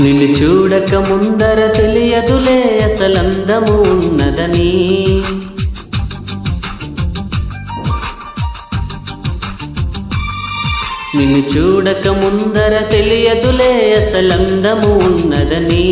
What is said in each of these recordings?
నిన్ను చూడక ముందర తెలియదులే అసలందము ఉన్నదని. నిన్ను చూడక ముందర తెలియదులే అసలందము ఉన్నదని.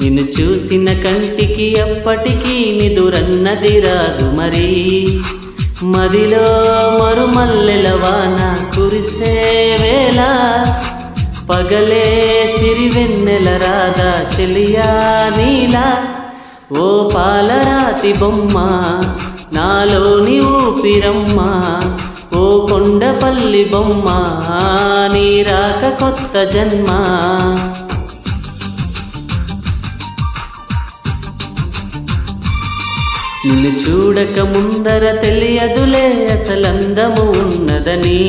నిన్ను చూసిన కంటికి ఎప్పటికీ నిదురన్నది రాదు మరి. మదిలో మరుమల్లెల వాన కురిసే వేళ పగలే సిరివెన్నెల రాధా చెలియా నీలా. ఓ పాలరాతి బొమ్మ నాలోని ఊపిరమ్మ. ఓ కొండపల్లి బొమ్మ నీ రాక కొత్త జన్మ. నిన్ను చూడక ముందర తెలియదులే అసలందము ఉన్నదని.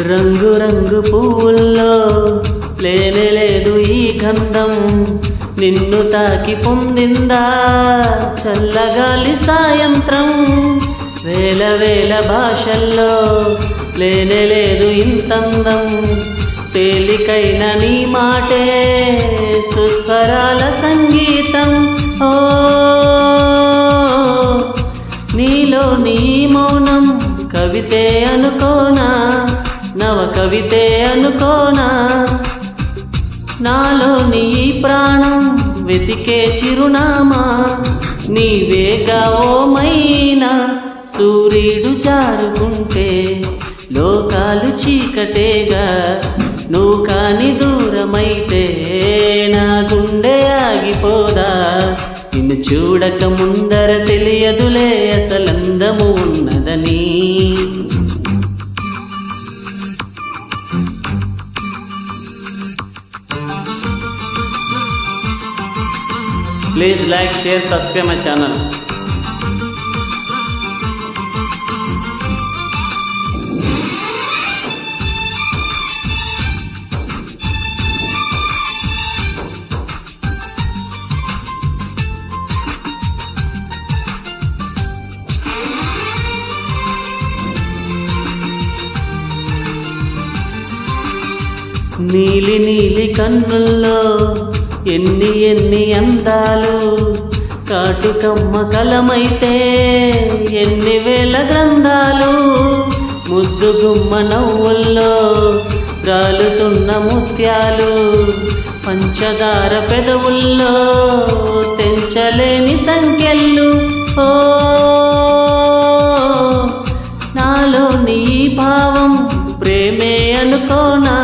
రంగు రంగు పువ్వుల్లో లేనేలేదు ఈ గంధం. నిన్ను తాకి పొందిందా చల్లగాలి సాయంత్రం. వేల వేల భాషల్లో లేనేలేదు ఇంతందం. తేలికైన నీ మాటే సుస్వరాల సంగీతం. ఓ నీలో నీ మౌనం కవితే అనుకోనా? నవ కవితే అనుకోనా? నాలో నీ ప్రాణం వెతికే చిరునామా? నీవేగా ఓమైనా సూర్యుడు జారుకుంటే లోకాలు చీకటేగా? నువ్వు కాని దూరమైతే నా గుండె ఆగిపోదా? నిన్ను చూడక ముందర తెలియదులే అసలందము please like share subscribe my channel నీలి నీలి కన్నుల్లో ఎన్ని ఎన్ని అందాలు కాటుకమ్మ కలమైతే ఎన్ని వేల గ్రంథాలు ముద్దు గుమ్మ నవ్వుల్లో రాలుతున్న ముత్యాలు పంచదార పెదవుల్లో తెంచలేని సంఖ్యలు. ఓ నాలో నీ భావం ప్రేమే అనుకోనా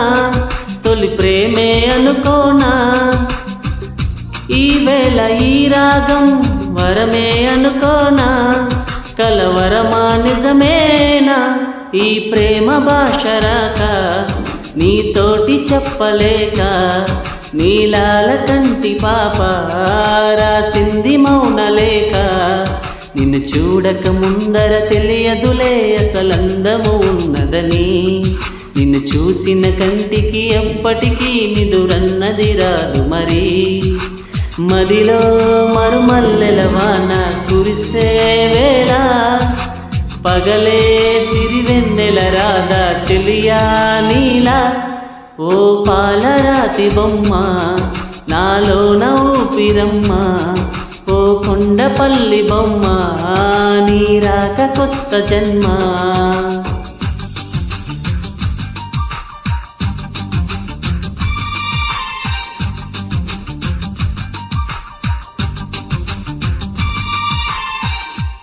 తొలి ప్రేమే అనుకోనా? ఈ ఈ రాగం వరమే అనుకోనా? కలవరమా నిజమేనా? ఈ ప్రేమ భాష రాక నీతోటి చెప్పలేక నీలాల కంటి పాప రాసింది మౌనలేక నిన్ను చూడక ముందర తెలియదులే అసలందము ఉన్నదని. నిన్ను చూసిన కంటికి ఎప్పటికీ నిదురన్నది రాదు మరి. మదిలో మరుమల్లెల వాన కురిసే వేళ పగలే సిరివెన్నెల రాధా చెలియా నీలా. ఓ పాలరాతి బొమ్మ నాలో ఊపిరమ్మ ఓ కొండపల్లి బొమ్మ నీ రాక కొత్త జన్మ.